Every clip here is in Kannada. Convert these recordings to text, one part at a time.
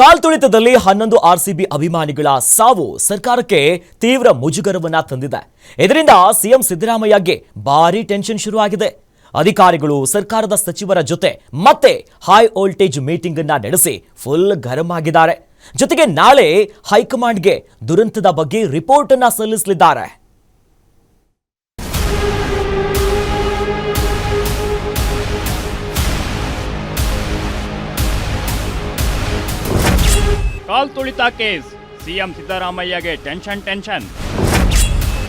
ಕಾಲ್ತುಳಿತದಲ್ಲಿ ಹನ್ನೊಂದು ಆರ್ಸಿಬಿ ಅಭಿಮಾನಿಗಳ ಸಾವು ಸರ್ಕಾರಕ್ಕೆ ತೀವ್ರ ಮುಜುಗರವನ್ನ ತಂದಿದೆ. ಇದರಿಂದ ಸಿಎಂ ಸಿದ್ದರಾಮಯ್ಯಗೆ ಭಾರಿ ಟೆನ್ಷನ್ ಶುರುವಾಗಿದೆ. ಅಧಿಕಾರಿಗಳು ಸರ್ಕಾರದ ಸಚಿವರ ಜೊತೆ ಮತ್ತೆ ಹೈ ವೋಲ್ಟೇಜ್ ಮೀಟಿಂಗ್ ಅನ್ನ ನಡೆಸಿ ಫುಲ್ ಗರಂ ಆಗಿದ್ದಾರೆ. ಜೊತೆಗೆ ನಾಳೆ ಹೈಕಮಾಂಡ್ಗೆ ದುರಂತದ ಬಗ್ಗೆ ರಿಪೋರ್ಟ್ ಅನ್ನ ಸಲ್ಲಿಸಲಿದ್ದಾರೆ. ಕಾಲ್ ತುಳಿತ ಕೇಸ್. ಸಿಎಂ ಸಿದ್ದರಾಮಯ್ಯಗೆ ಟೆನ್ಷನ್ ಟೆನ್ಷನ್.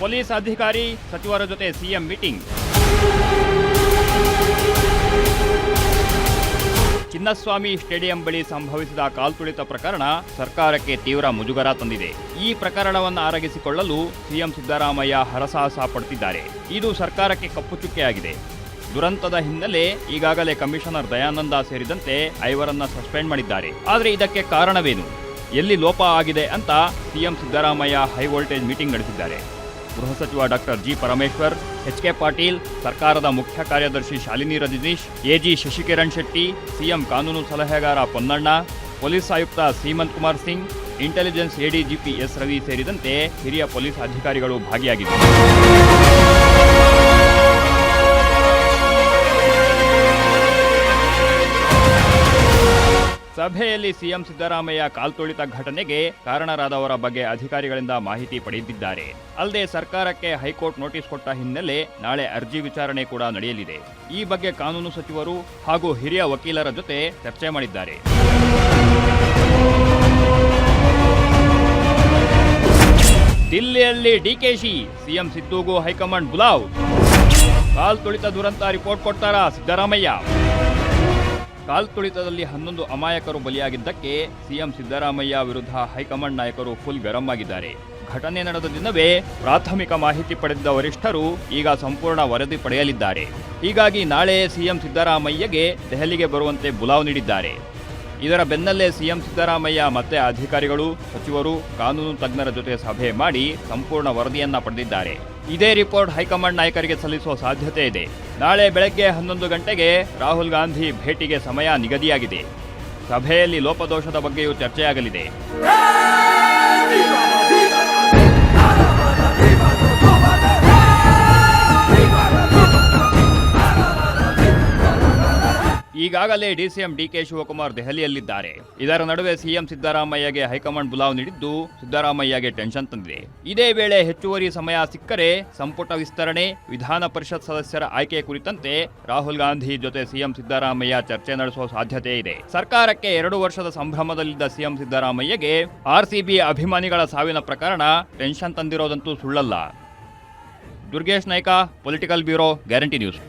ಪೊಲೀಸ್ ಅಧಿಕಾರಿ ಸಚಿವರ ಜೊತೆ ಸಿಎಂ ಮೀಟಿಂಗ್. ಚಿನ್ನಸ್ವಾಮಿ ಸ್ಟೇಡಿಯಂ ಬಳಿ ಸಂಭವಿಸಿದ ಕಾಲ್ತುಳಿತ ಪ್ರಕರಣ ಸರ್ಕಾರಕ್ಕೆ ತೀವ್ರ ಮುಜುಗರ ತಂದಿದೆ. ಈ ಪ್ರಕರಣವನ್ನು ಆರಗಿಸಿಕೊಳ್ಳಲು ಸಿಎಂ ಸಿದ್ದರಾಮಯ್ಯ ಹರಸಾಹಸ ಪಡುತ್ತಿದ್ದಾರೆ. ಇದು ಸರ್ಕಾರಕ್ಕೆ ಕಪ್ಪು ಚುಕ್ಕೆಯಾಗಿದೆ. ದುರಂತದ ಹಿನ್ನೆಲೆ ಈಗಾಗಲೇ ಕಮಿಷನರ್ ದಯಾನಂದ ಸೇರಿದಂತೆ ಐವರನ್ನ ಸಸ್ಪೆಂಡ್ ಮಾಡಿದ್ದಾರೆ. ಆದರೆ ಇದಕ್ಕೆ ಕಾರಣವೇನು? ಎಲ್ಲಿ ಲೋಪ ಆಗಿದೆ ಅಂತ CM Siddaramaiah high voltage meeting ನಡೆಸಿದ್ದಾರೆ. ಗೃಹ ಸಚಿವ doctor G Parameshwar, H K Patil, ಸರ್ಕಾರದ ಮುಖ್ಯ ಕಾರ್ಯದರ್ಶಿ ಶಾಲಿನಿ ರಜನೀಶ್ ಎಜಿ ಶಶಿಕಿರಣ್ ಶೆಟ್ಟಿ ಸಿಎಂ ಕಾನೂನು ಸಲಹೆಗಾರ ಪೊನ್ನಣ್ಣ, ಪೊಲೀಸ್ ಆಯುಕ್ತ Seemanth Kumar Singh, intelligence ADGP S Ravi ಸೇರಿದಂತೆ ಹಿರಿಯ ಪೊಲೀಸ್ ಅಧಿಕಾರಿಗಳು ಭಾಗಿಯಾಗಿದ್ದರು. ಸಭೆಯಲ್ಲಿ ಸಿಎಂ ಸಿದ್ದರಾಮಯ್ಯ ಕಾಲ್ತುಳಿತ ಘಟನೆಗೆ ಕಾರಣರಾದವರ ಬಗ್ಗೆ ಅಧಿಕಾರಿಗಳಿಂದ ಮಾಹಿತಿ ಪಡೆದಿದ್ದಾರೆ. ಅಲ್ಲದೆ ಸರ್ಕಾರಕ್ಕೆ ಹೈಕೋರ್ಟ್ ನೋಟಿಸ್ ಕೊಟ್ಟ ಹಿನ್ನೆಲೆ ನಾಳೆ ಅರ್ಜಿ ವಿಚಾರಣೆ ಕೂಡ ನಡೆಯಲಿದೆ. ಈ ಬಗ್ಗೆ ಕಾನೂನು ಸಚಿವರು ಹಾಗೂ ಹಿರಿಯ ವಕೀಲರ ಜೊತೆ ಚರ್ಚೆ ಮಾಡಿದ್ದಾರೆ. ದಿಲ್ಲಿಯಲ್ಲಿ ಡಿಕೆಶಿ ಸಿಎಂ ಸಿದ್ದುಗೂ ಹೈಕಮಾಂಡ್ ಬುಲಾವ್. ಕಾಲ್ ತುಳಿತ ದುರಂತ ರಿಪೋರ್ಟ್ ಕೊಡ್ತಾರಾ ಸಿದ್ದರಾಮಯ್ಯ? ಕಾಲ್ತುಳಿತದಲ್ಲಿ ಹನ್ನೊಂದು ಅಮಾಯಕರು ಬಲಿಯಾಗಿದ್ದಕ್ಕೆ ಸಿಎಂ ಸಿದ್ದರಾಮಯ್ಯ ವಿರುದ್ಧ ಹೈಕಮಾಂಡ್ ನಾಯಕರು ಫುಲ್ ಗರಂ ಆಗಿದ್ದಾರೆ. ಘಟನೆ ನಡೆದ ದಿನವೇ ಪ್ರಾಥಮಿಕ ಮಾಹಿತಿ ಪಡೆದಿದ್ದ ವರಿಷ್ಠರು ಈಗ ಸಂಪೂರ್ಣ ವರದಿ ಪಡೆಯಲಿದ್ದಾರೆ. ಹೀಗಾಗಿ ನಾಳೆ ಸಿಎಂ ಸಿದ್ದರಾಮಯ್ಯಗೆ ದೆಹಲಿಗೆ ಬರುವಂತೆ ಬುಲಾವ್ ನೀಡಿದ್ದಾರೆ. ಇದರ ಬೆನ್ನಲ್ಲೇ ಸಿಎಂ ಸಿದ್ದರಾಮಯ್ಯ ಮತ್ತೆ ಅಧಿಕಾರಿಗಳು, ಸಚಿವರು, ಕಾನೂನು ತಜ್ಞರ ಜೊತೆ ಸಭೆ ಮಾಡಿ ಸಂಪೂರ್ಣ ವರದಿಯನ್ನ ಪಡೆದಿದ್ದಾರೆ. ಇದೇ ರಿಪೋರ್ಟ್ ಹೈಕಮಾಂಡ್ ನಾಯಕರಿಗೆ ಸಲ್ಲಿಸುವ ಸಾಧ್ಯತೆ ಇದೆ. ನಾಳೆ ಬೆಳಗ್ಗೆ ಹನ್ನೊಂದು ಗಂಟೆಗೆ ರಾಹುಲ್ ಗಾಂಧಿ ಭೇಟಿಗೆ ಸಮಯ ನಿಗದಿಯಾಗಿದೆ. ಸಭೆಯಲ್ಲಿ ಲೋಪದೋಷದ ಬಗ್ಗೆಯೂ ಚರ್ಚೆಯಾಗಲಿದೆ. ಈಗಾಗಲೇ ಡಿಸಿಎಂ ಡಿಕೆ ಶಿವಕುಮಾರ್ ದೆಹಲಿಯಲ್ಲಿದ್ದಾರೆ. ಇದರ ನಡುವೆ ಸಿಎಂ ಸಿದ್ದರಾಮಯ್ಯಗೆ ಹೈಕಮಾಂಡ್ ಬುಲಾವ್ ನೀಡಿದ್ದು ಸಿದ್ದರಾಮಯ್ಯಗೆ ಟೆನ್ಷನ್ ತಂದಿದೆ. ಇದೇ ವೇಳೆ ಹೆಚ್ಚುವರಿ ಸಮಯ ಸಿಕ್ಕರೆ ಸಂಪುಟ ವಿಸ್ತರಣೆ, ವಿಧಾನ ಪರಿಷತ್ ಸದಸ್ಯರ ಆಯ್ಕೆ ಕುರಿತಂತೆ ರಾಹುಲ್ ಗಾಂಧಿ ಜೊತೆ ಸಿಎಂ ಸಿದ್ದರಾಮಯ್ಯ ಚರ್ಚೆ ನಡೆಸುವ ಸಾಧ್ಯತೆ ಇದೆ. ಸರ್ಕಾರಕ್ಕೆ ಎರಡು ವರ್ಷದ ಸಂಭ್ರಮದಲ್ಲಿದ್ದ ಸಿಎಂ ಸಿದ್ದರಾಮಯ್ಯಗೆ ಆರ್ಸಿಬಿ ಅಭಿಮಾನಿಗಳ ಸಾವಿನ ಪ್ರಕರಣ ಟೆನ್ಷನ್ ತಂದಿರೋದಂತೂ ಸುಳ್ಳಲ್ಲ. Durgesh Naik, political bureau, guarantee news.